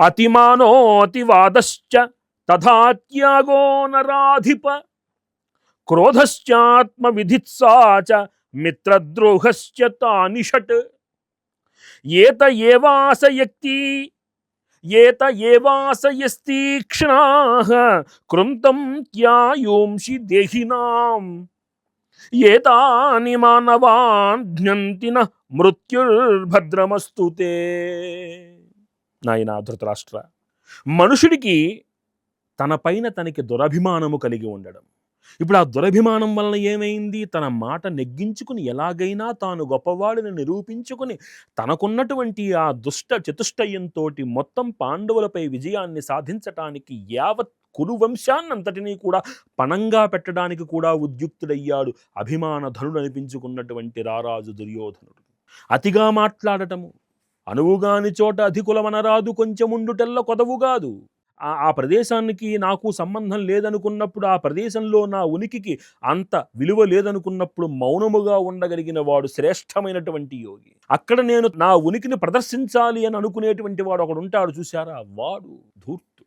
अतिमानोऽतिवादश्च तथा त्यागो नराधिप। क्रोधश्चात्मविधित्सा च मित्रद्रोहश्च तानिषट् एत एवासयक्ति, एत एवासयस्तीक्ष्णाः कृन्तं त्यायुंषि देहिनाम्। एतानि मानवान् न मृत्युर्भद्रमस्तु ते। నాయనా ధృతరాష్ట్ర. మనుషుడికి తనపైన తనకి దురభిమానము కలిగి ఉండడం. ఇప్పుడు ఆ దురభిమానం వలన ఏమైంది? తన మాట నెగ్గించుకుని ఎలాగైనా తాను గొప్పవాడిని నిరూపించుకుని తనకున్నటువంటి ఆ దుష్ట చతుష్టయంతో మొత్తం పాండవులపై విజయాన్ని సాధించటానికి యావత్ కురు వంశాన్నంతటినీ కూడా పణంగా పెట్టడానికి కూడా ఉద్యుక్తుడయ్యాడు అభిమాన ధనుడు అనిపించుకున్నటువంటి రారాజు దుర్యోధనుడు. అతిగా మాట్లాడటము అనువుగాని చోట అధికులమనరాదు కొంచెముండుటెల్ల కొదవుగాదు ఆ ఆ ప్రదేశానికి నాకు సంబంధం లేదనుకున్నప్పుడు ఆ ప్రదేశంలో నా ఉనికికి అంత విలువ లేదనుకున్నప్పుడు మౌనముగా ఉండగలిగిన వాడు శ్రేష్టమైనటువంటి యోగి. అక్కడ నేను నా ఉనికిని ప్రదర్శించాలి అని అనుకునేటువంటి వాడు ఒకడు ఉంటాడు చూశారా? వాడు ధూర్తి